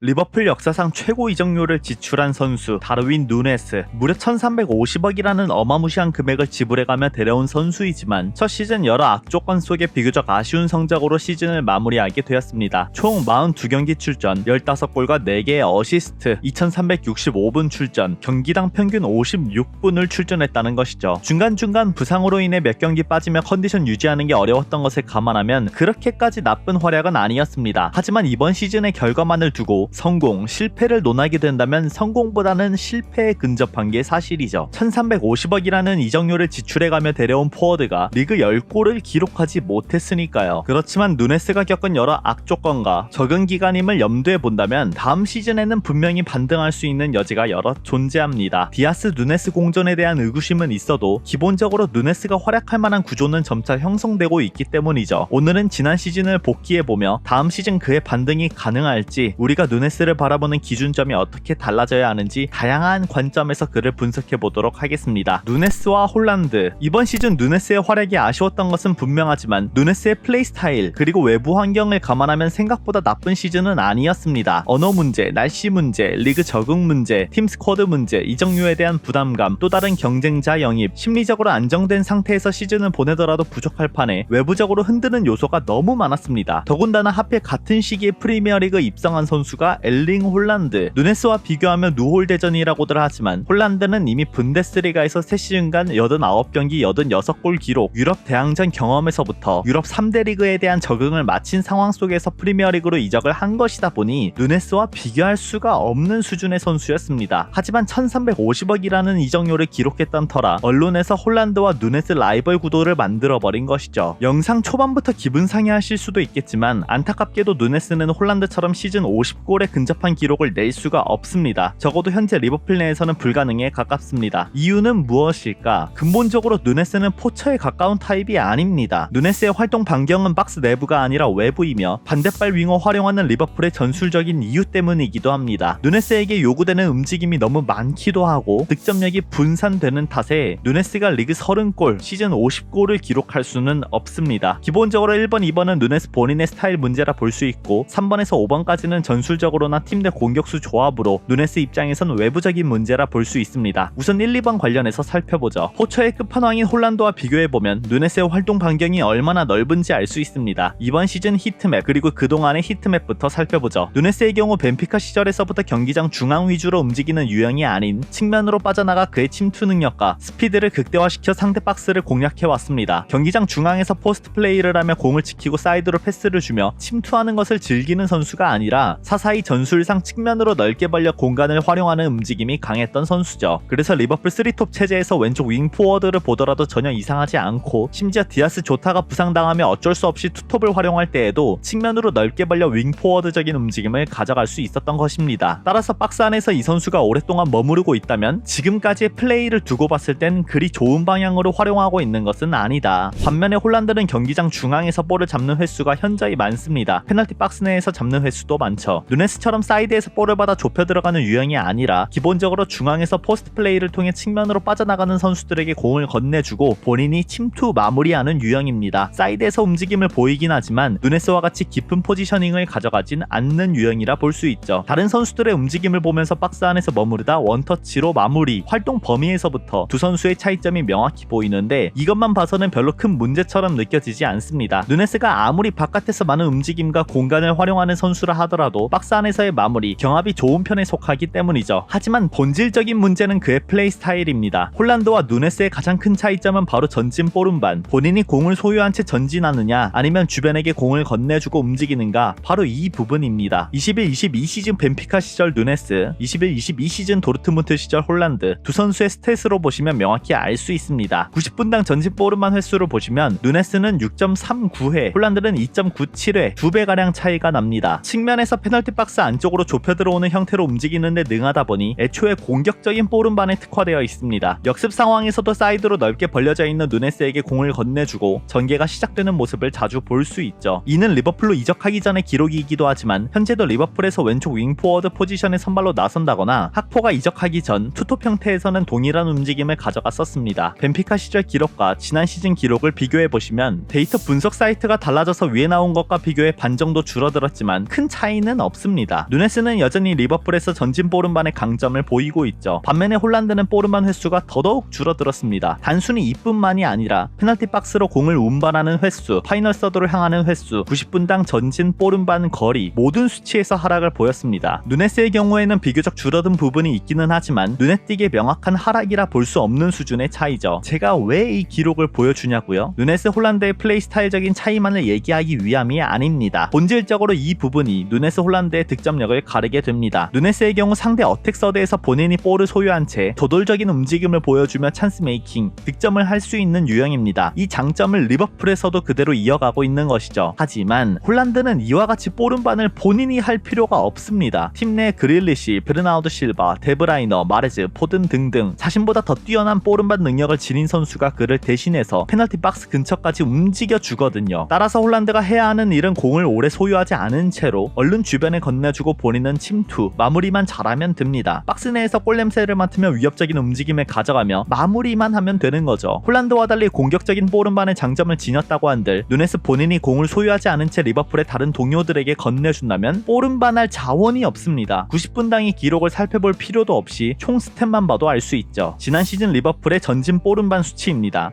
리버풀 역사상 최고 이적료를 지출한 선수 다르윈 누네스 무려 1350억이라는 어마무시한 금액을 지불해가며 데려온 선수이지만 첫 시즌 여러 악조건 속에 비교적 아쉬운 성적으로 시즌을 마무리하게 되었습니다. 총 42경기 출전, 15골과 4개의 어시스트, 2365분 출전, 경기당 평균 56분을 출전했다는 것이죠. 중간중간 부상으로 인해 몇 경기 빠지며 컨디션 유지하는 게 어려웠던 것을 감안하면 그렇게까지 나쁜 활약은 아니었습니다. 하지만 이번 시즌의 결과만을 두고 성공, 실패를 논하게 된다면 성공보다는 실패에 근접한 게 사실이죠. 1350억이라는 이적료를 지출해가며 데려온 포워드가 리그 10골을 기록하지 못했으니까요. 그렇지만 누네스가 겪은 여러 악조건과 적응 기간임을 염두에 본다면 다음 시즌에는 분명히 반등할 수 있는 여지가 여러 존재합니다. 디아스 누네스 공존에 대한 의구심은 있어도 기본적으로 누네스가 활약할 만한 구조는 점차 형성되고 있기 때문이죠. 오늘은 지난 시즌을 복귀해보며 다음 시즌 그의 반등이 가능할지 우리가 누 네스를 바라보는 기준점이 어떻게 달라져야 하는지 다양한 관점에서 그를 분석해 보도록 하겠습니다. 누네스와 홀란드 이번 시즌 누네스의 활약이 아쉬웠던 것은 분명하지만 누네스의 플레이 스타일 그리고 외부 환경을 감안하면 생각보다 나쁜 시즌은 아니었습니다. 언어 문제, 날씨 문제, 리그 적응 문제, 팀 스쿼드 문제, 이적료에 대한 부담감, 또 다른 경쟁자 영입, 심리적으로 안정된 상태에서 시즌을 보내더라도 부족할 판에 외부적으로 흔드는 요소가 너무 많았습니다. 더군다나 하필 같은 시기에 프리미어리그 입성한 선수가 엘링 홀란드, 누네스와 비교하면 누홀 대전이라고들 하지만 홀란드는 이미 분데스리가에서 3시즌간 89경기 86골 기록, 유럽 대항전 경험에서부터 유럽 3대 리그에 대한 적응을 마친 상황 속에서 프리미어리그로 이적을 한 것이다 보니 누네스와 비교할 수가 없는 수준의 선수였습니다. 하지만 1350억이라는 이적료를 기록했던 터라 언론에서 홀란드와 누네스 라이벌 구도를 만들어버린 것이죠. 영상 초반부터 기분 상해하실 수도 있겠지만 안타깝게도 누네스는 홀란드처럼 시즌 50골 에 근접한 기록을 낼 수가 없습니다. 적어도 현재 리버풀 내에서는 불가능에 가깝습니다. 이유는 무엇일까? 근본적으로 누네스는 포처에 가까운 타입이 아닙니다. 누네스의 활동 반경은 박스 내부가 아니라 외부이며 반대발 윙어 활용하는 리버풀의 전술적인 이유 때문이기도 합니다. 누네스에게 요구되는 움직임이 너무 많기도 하고 득점력이 분산되는 탓에 누네스가 리그 30골, 시즌 50골을 기록할 수는 없습니다. 기본적으로 1번, 2번은 누네스 본인의 스타일 문제라 볼 수 있고 3번에서 5번까지는 전술적 으로나 팀내 공격수 조합으로 누네스 입장에선 외부적인 문제라 볼 수 있습니다. 우선 1, 2번 관련해서 살펴보죠. 포처의 끝판왕인 홀란드와 비교해보면 누네스의 활동 반경이 얼마나 넓은지 알 수 있습니다. 이번 시즌 히트맵 그리고 그동안의 히트맵부터 살펴보죠. 누네스의 경우 벤피카 시절에서부터 경기장 중앙 위주로 움직이는 유형이 아닌 측면으로 빠져나가 그의 침투 능력과 스피드를 극대화시켜 상대 박스를 공략해 왔습니다. 경기장 중앙에서 포스트 플레이를 하며 공을 지키고 사이드로 패스를 주며 침투하는 것을 즐기는 선수가 아니라 사사히 전술상 측면으로 넓게 벌려 공간을 활용하는 움직임이 강했던 선수죠. 그래서 리버풀 3톱 체제에서 왼쪽 윙 포워드를 보더라도 전혀 이상하지 않고 심지어 디아스 조타가 부상당하며 어쩔 수 없이 투톱을 활용할 때에도 측면으로 넓게 벌려 윙 포워드적인 움직임을 가져갈 수 있었던 것입니다. 따라서 박스 안에서 이 선수가 오랫동안 머무르고 있다면 지금까지의 플레이를 두고 봤을 땐 그리 좋은 방향으로 활용하고 있는 것은 아니다. 반면에 홀란드는 경기장 중앙에서 볼을 잡는 횟수가 현저히 많습니다. 페널티 박스 내에서 잡는 횟수도 많죠. 누네스처럼 사이드에서 볼을 받아 좁혀 들어가는 유형이 아니라 기본적으로 중앙에서 포스트 플레이를 통해 측면으로 빠져나가는 선수들에게 공을 건네주고 본인이 침투 마무리하는 유형입니다. 사이드에서 움직임을 보이긴 하지만 누네스와 같이 깊은 포지셔닝을 가져가진 않는 유형이라 볼 수 있죠. 다른 선수들의 움직임을 보면서 박스 안에서 머무르다 원터치로 마무리, 활동 범위에서부터 두 선수의 차이점이 명확히 보이는데 이것만 봐서는 별로 큰 문제처럼 느껴지지 않습니다. 누네스가 아무리 바깥에서 많은 움직임과 공간을 활용하는 선수라 하더라도 박스 안에서의 마무리, 경합이 좋은 편에 속하기 때문이죠. 하지만 본질적인 문제는 그의 플레이 스타일입니다. 홀란드와 누네스의 가장 큰 차이점은 바로 전진 볼음반. 본인이 공을 소유한 채 전진하느냐 아니면 주변에게 공을 건네주고 움직이는가 바로 이 부분입니다. 21-22 시즌 벤피카 시절 누네스, 21-22 시즌 도르트문트 시절 홀란드 두 선수의 스탯으로 보시면 명확히 알 수 있습니다. 90분당 전진 볼음반 횟수를 보시면 누네스는 6.39회, 홀란드는 2.97회, 두 배가량 차이가 납니다. 측면에서 페널티 박스 안쪽으로 좁혀 들어오는 형태로 움직이는데 능하다 보니 애초에 공격적인 볼음반에 특화되어 있습니다. 역습 상황에서도 사이드로 넓게 벌려져 있는 누네스에게 공을 건네주고 전개가 시작되는 모습을 자주 볼 수 있죠. 이는 리버풀로 이적하기 전의 기록이기도 하지만 현재도 리버풀에서 왼쪽 윙포워드 포지션의 선발로 나선다거나 학포가 이적하기 전 투톱 형태에서는 동일한 움직임을 가져갔었습니다. 벤피카 시절 기록과 지난 시즌 기록을 비교해 보시면 데이터 분석 사이트가 달라져서 위에 나온 것과 비교해 반 정도 줄어들었지만 큰 차이는 없습니다. 누네스는 여전히 리버풀에서 전진 보름반의 강점을 보이고 있죠. 반면에 홀란드는 보름반 횟수가 더더욱 줄어들었습니다. 단순히 이뿐만이 아니라 페널티 박스로 공을 운반하는 횟수, 파이널 서드로 향하는 횟수, 90분당 전진 보름반 거리 모든 수치에서 하락을 보였습니다. 누네스의 경우에는 비교적 줄어든 부분이 있기는 하지만 눈에 띄게 명확한 하락이라 볼 수 없는 수준의 차이죠. 제가 왜 이 기록을 보여주냐고요? 누네스 홀란드의 플레이 스타일적인 차이만을 얘기하기 위함이 아닙니다. 본질적으로 이 부분이 누네스 홀란드 의 득점력을 가르게 됩니다. 누네스의 경우 상대 어택 서드에서 본인이 볼을 소유한 채 저돌적인 움직임을 보여주며 찬스 메이킹, 득점을 할 수 있는 유형입니다. 이 장점을 리버풀에서도 그대로 이어가고 있는 것이죠. 하지만 홀란드는 이와 같이 볼음반을 본인이 할 필요가 없습니다. 팀 내 그릴리시, 베르나우드 실바, 데브라이너, 마레즈, 포든 등등 자신보다 더 뛰어난 볼음반 능력을 지닌 선수가 그를 대신해서 페널티 박스 근처까지 움직여 주거든요. 따라서 홀란드가 해야 하는 일은 공을 오래 소유하지 않은 채로 얼른 주변에 건네주고 본인은 침투, 마무리만 잘하면 됩니다. 박스 내에서 골 냄새를 맡으며 위협적인 움직임을 가져가며 마무리만 하면 되는 거죠. 홀란드와 달리 공격적인 볼음반의 장점을 지녔다고 한들 누네스 본인이 공을 소유하지 않은 채 리버풀의 다른 동료들에게 건네준다면 볼음반할 자원이 없습니다. 90분당의 기록을 살펴볼 필요도 없이 총 스탯만 봐도 알 수 있죠. 지난 시즌 리버풀의 전진 볼음반 수치입니다.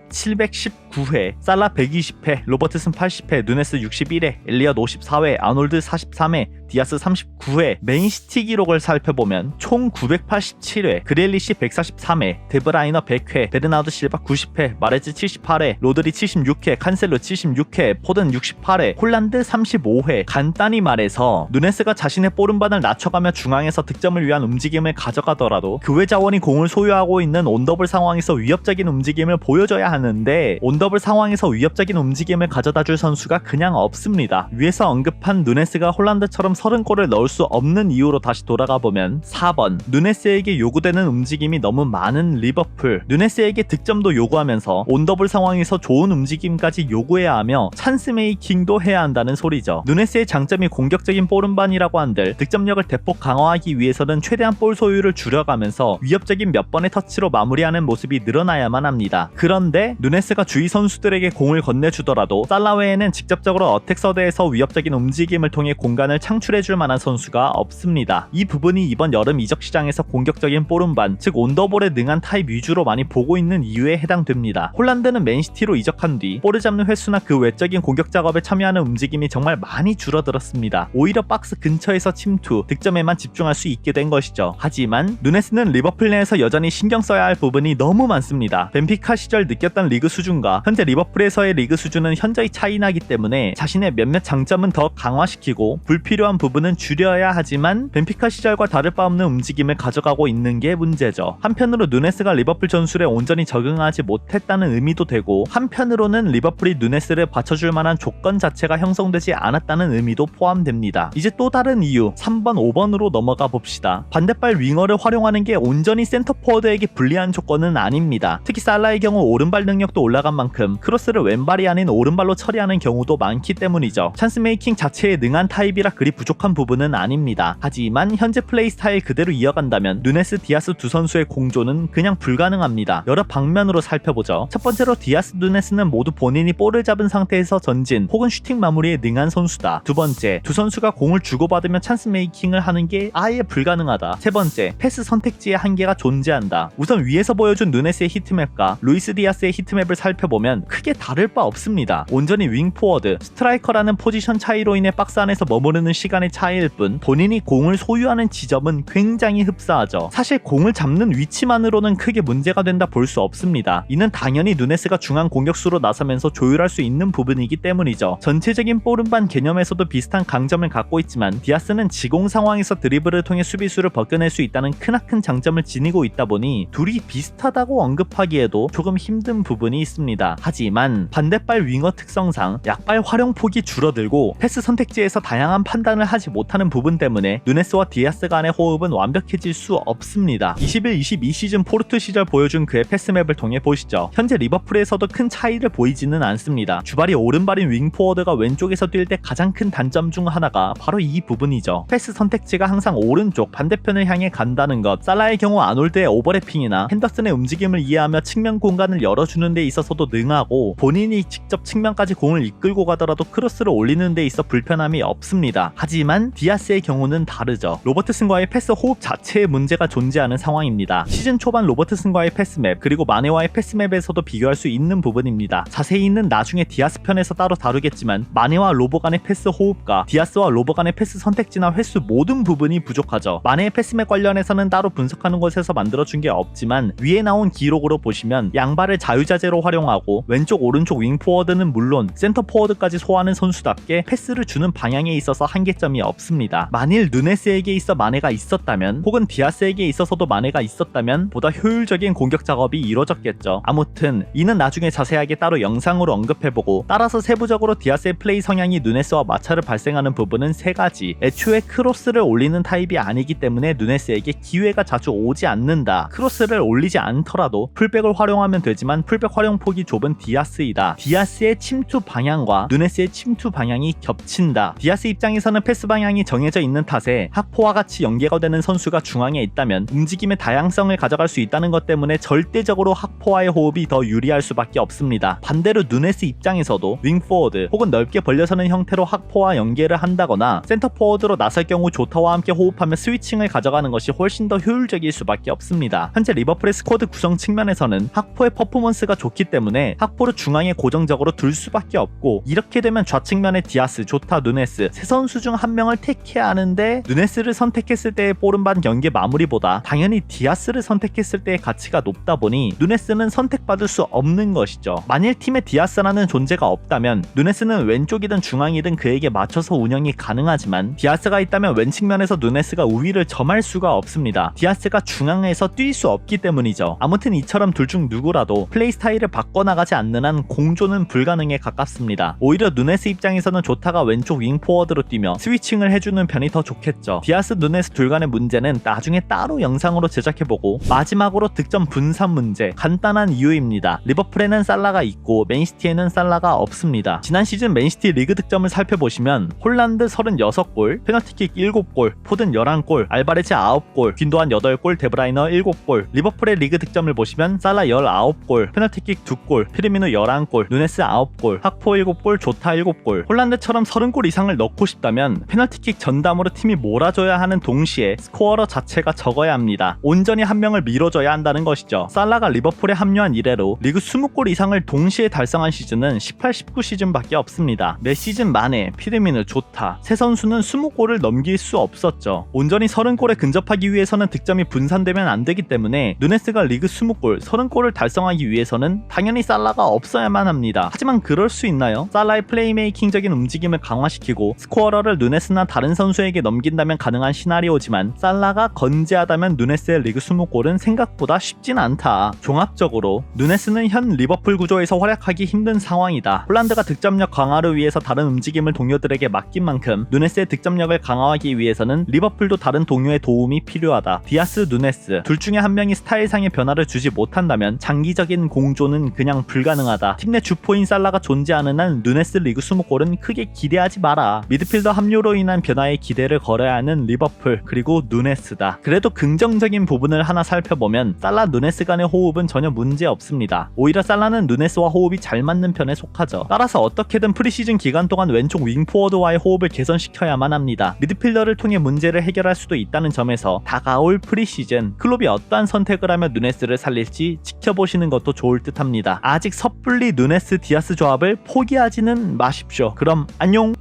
719회, 살라 120회, 로버트슨 80회, 누네스 61회, 엘리엇 54회, 아놀드 43회, 디아스 39회, 맨시티 기록을 살펴보면 총 987회, 그렐리시 143회, 데브라이너 100회, 베르나우드 실바 90회, 마레즈 78회, 로드리 76회, 칸셀로 76회, 포든 68회, 홀란드 35회. 간단히 말해서 누네스가 자신의 볼음반을 낮춰가며 중앙에서 득점을 위한 움직임을 가져가더라도 그외 자원이 공을 소유하고 있는 온더블 상황에서 위협적인 움직임을 보여줘야 하는데 온더 블 상황에서 위협적인 움직임을 가져다 줄 선수가 그냥 없습니다. 위에서 언급한 누네스가 홀란드처럼 30골을 넣을 수 없는 이유로 다시 돌아가 보면 4번 누네스에게 요구되는 움직임이 너무 많은 리버풀 누네스에게 득점도 요구하면서 온더블 상황에서 좋은 움직임까지 요구해야 하며 찬스 메이킹도 해야 한다는 소리죠. 누네스의 장점이 공격적인 볼음반이라고 한들 득점력을 대폭 강화하기 위해서는 최대한 볼 소유를 줄여가면서 위협적인 몇 번의 터치로 마무리하는 모습이 늘어나야만 합니다. 그런데 누네스가 주위 선수들에게 공을 건네주더라도 살라 외에는 직접적으로 어택 서드에서 위협적인 움직임을 통해 공간을 창출해줄 만한 선수가 없습니다. 이 부분이 이번 여름 이적 시장에서 공격적인 볼음반, 즉 온더볼에 능한 타입 위주로 많이 보고 있는 이유에 해당됩니다. 홀란드는 맨시티로 이적한 뒤 볼을 잡는 횟수나 그 외적인 공격 작업에 참여하는 움직임이 정말 많이 줄어들었습니다. 오히려 박스 근처에서 침투, 득점에만 집중할 수 있게 된 것이죠. 하지만 누네스는 리버풀 내에서 여전히 신경 써야 할 부분이 너무 많습니다. 벤피카 시절 느꼈던 리그 수준과 현재 리버풀에서의 리그 수준은 현저히 차이 나기 때문에 자신의 몇몇 장점은 더 강화시키고 불필요한 부분은 줄여야 하지만 벤피카 시절과 다를 바 없는 움직임을 가져가고 있는 게 문제죠. 한편으로 누네스가 리버풀 전술에 온전히 적응하지 못했다는 의미도 되고 한편으로는 리버풀이 누네스를 받쳐줄 만한 조건 자체가 형성되지 않았다는 의미도 포함됩니다. 이제 또 다른 이유 3번 5번으로 넘어가 봅시다. 반대발 윙어를 활용하는 게 온전히 센터 포워드에게 불리한 조건은 아닙니다. 특히 살라의 경우 오른발 능력도 올라간 만큼 크로스를 왼발이 아닌 오른발로 처리하는 경우도 많기 때문이죠. 찬스 메이킹 자체에 능한 타입이라 그리 부족한 부분은 아닙니다. 하지만 현재 플레이 스타일 그대로 이어간다면 누네스 디아스 두 선수의 공조는 그냥 불가능합니다. 여러 방면으로 살펴보죠. 첫 번째로 디아스 누네스는 모두 본인이 볼을 잡은 상태에서 전진 혹은 슈팅 마무리에 능한 선수다. 두 번째, 두 선수가 공을 주고받으며 찬스 메이킹을 하는 게 아예 불가능하다. 세 번째, 패스 선택지의 한계가 존재한다. 우선 위에서 보여준 누네스의 히트맵과 루이스 디아스의 히트맵을 살펴보 면 크게 다를 바 없습니다. 온전히 윙 포워드, 스트라이커라는 포지션 차이로 인해 박스 안에서 머무르는 시간의 차이일 뿐 본인이 공을 소유하는 지점은 굉장히 흡사하죠. 사실 공을 잡는 위치만으로는 크게 문제가 된다 볼 수 없습니다. 이는 당연히 누네스가 중앙 공격수로 나서면서 조율할 수 있는 부분이기 때문이죠. 전체적인 볼음반 개념에서도 비슷한 강점을 갖고 있지만 디아스는 지공 상황에서 드리블을 통해 수비수를 벗겨낼 수 있다는 크나큰 장점을 지니고 있다 보니 둘이 비슷하다고 언급하기에도 조금 힘든 부분이 있습니다. 하지만 반대발 윙어 특성상 약발 활용 폭이 줄어들고 패스 선택지에서 다양한 판단을 하지 못하는 부분 때문에 누네스와 디아스 간의 호흡은 완벽해질 수 없습니다. 21-22 시즌 포르투 시절 보여준 그의 패스맵을 통해 보시죠. 현재 리버풀에서도 큰 차이를 보이지는 않습니다. 주발이 오른발인 윙포워드가 왼쪽에서 뛸 때 가장 큰 단점 중 하나가 바로 이 부분이죠. 패스 선택지가 항상 오른쪽 반대편을 향해 간다는 것. 살라의 경우 아놀드의 오버래핑이나 핸더슨의 움직임을 이해하며 측면 공간을 열어주는 데 있어서도 능하고 본인이 직접 측면까지 공을 이끌고 가더라도 크로스를 올리는 데 있어 불편함이 없습니다. 하지만 디아스의 경우는 다르죠. 로버트슨과의 패스 호흡 자체에 문제가 존재하는 상황입니다. 시즌 초반 로버트슨과의 패스맵 그리고 마네와의 패스맵에서도 비교할 수 있는 부분입니다. 자세히는 나중에 디아스 편에서 따로 다루겠지만 마네와 로보 간의 패스 호흡과 디아스와 로보 간의 패스 선택지나 횟수 모든 부분이 부족하죠. 마네의 패스맵 관련해서는 따로 분석하는 곳에서 만들어준 게 없지만 위에 나온 기록으로 보시면 양발을 자유자재로 활용하고 왼쪽 오른쪽 윙포워드는 물론 센터 포워드까지 소화하는 선수답게 패스를 주는 방향에 있어서 한계점이 없습니다. 만일 누네스에게 있어 마네가 있었다면 혹은 디아스에게 있어서도 마네가 있었다면 보다 효율적인 공격 작업이 이루어졌겠죠. 아무튼 이는 나중에 자세하게 따로 영상으로 언급해보고 따라서 세부적으로 디아스의 플레이 성향이 누네스와 마찰을 발생하는 부분은 세 가지. 애초에 크로스를 올리는 타입이 아니기 때문에 누네스에게 기회가 자주 오지 않는다. 크로스를 올리지 않더라도 풀백을 활용하면 되지만 풀백 활용 폭이 좁은 디아스이다. 디아스의 침투 방향과 누네스의 침투 방향이 겹친다. 디아스 입장에서는 패스 방향이 정해져 있는 탓에 하포와 같이 연계가 되는 선수가 중앙에 있다면 움직임의 다양성을 가져갈 수 있다는 것 때문에 절대적으로 하포와의 호흡이 더 유리할 수밖에 없습니다. 반대로 누네스 입장에서도 윙포워드 혹은 넓게 벌려서는 형태로 하포와 연계를 한다거나 센터 포워드로 나설 경우 조타와 함께 호흡하며 스위칭을 가져가는 것이 훨씬 더 효율적일 수밖에 없습니다. 현재 리버풀의 스쿼드 구성 측면에서는 학포의 퍼포먼스가 좋기 때문에 학포를 중앙에 고정적으로 둘 수밖에 없고 이렇게 되면 좌측면에 디아스, 조타, 누네스 세 선수 중 한 명을 택해야 하는데 누네스를 선택했을 때의 볼은반 경기 마무리보다 당연히 디아스를 선택했을 때의 가치가 높다 보니 누네스는 선택받을 수 없는 것이죠. 만일 팀에 디아스라는 존재가 없다면 누네스는 왼쪽이든 중앙이든 그에게 맞춰서 운영이 가능하지만 디아스가 있다면 왼측면에서 누네스가 우위를 점할 수가 없습니다. 디아스가 중앙에서 뛸 수 없기 때문이죠. 아무튼 이처럼 둘 중 누구라도 플레이 스타일을 바꿔 나가지 않는 한 공조는 불가능에 가깝습니다. 오히려 누네스 입장에서는 조타가 왼쪽 윙 포워드로 뛰며 스위칭을 해주는 편이 더 좋겠죠. 디아스 누네스 둘 간의 문제는 나중에 따로 영상으로 제작해보고 마지막으로 득점 분산 문제 간단한 이유입니다. 리버풀에는 살라가 있고 맨시티에는 살라가 없습니다. 지난 시즌 맨시티 리그 득점을 살펴보시면 홀란드 36골, 페널티킥 7골, 포든 11골, 알바레즈 9골, 균도한 8골, 데브라이너 7골, 리버풀의 리그 득점을 보시면 살라 19골, 페널티킥 2골, 피르미노 11골, 누네스 9골, 학포 7골, 조타 7골. 홀란드처럼 30골 이상을 넣고 싶다면 페널티킥 전담으로 팀이 몰아줘야 하는 동시에 스코어러 자체가 적어야 합니다. 온전히 한 명을 밀어줘야 한다는 것이죠. 살라가 리버풀에 합류한 이래로 리그 20골 이상을 동시에 달성한 시즌은 18, 19 시즌밖에 없습니다. 매 시즌 만에 피르미노, 조타 세 선수는 20골을 넘길 수 없었죠. 온전히 30골에 근접하기 위해서는 득점이 분산되면 안 되기 때문에 누네스가 리그 20골, 30골을 달성하기 위해서는 당연히 살라가 없어야만 합니다. 하지만 그럴 수 있나요? 살라의 플레이메이킹적인 움직임을 강화시키고 스코어러를 누네스나 다른 선수에게 넘긴다면 가능한 시나리오지만 살라가 건재하다면 누네스의 리그 20골은 생각보다 쉽진 않다. 종합적으로 누네스는 현 리버풀 구조에서 활약하기 힘든 상황이다. 홀란드가 득점력 강화를 위해서 다른 움직임을 동료들에게 맡긴 만큼 누네스의 득점력을 강화하기 위해서는 리버풀도 다른 동료의 도움이 필요하다. 디아스, 누네스 둘 중에 한 명이 스타일상의 변화를 주지 못한다면 장기적인 공조는 그냥 불가능하다. 팀 내 주포인 살라가 존재하는 한 누네스 리그 20골은 크게 기대하지 마라. 미드필더 합류로 인한 변화에 기대를 걸어야 하는 리버풀 그리고 누네스다. 그래도 긍정적인 부분을 하나 살펴보면 살라 누네스 간의 호흡은 전혀 문제 없습니다. 오히려 살라는 누네스와 호흡이 잘 맞는 편에 속하죠. 따라서 어떻게든 프리시즌 기간 동안 왼쪽 윙포워드와의 호흡을 개선시켜야만 합니다. 미드필더를 통해 문제를 해결할 수도 있다는 점에서 다가올 프리시즌 클롭이 어떠한 선택을 하며 누네스를 살릴지 지켜보시는 것도 좋을 듯합니다. 아직 섣불리 누네스 디아스 조합을 포기하지는 마십시오. 그럼 안녕.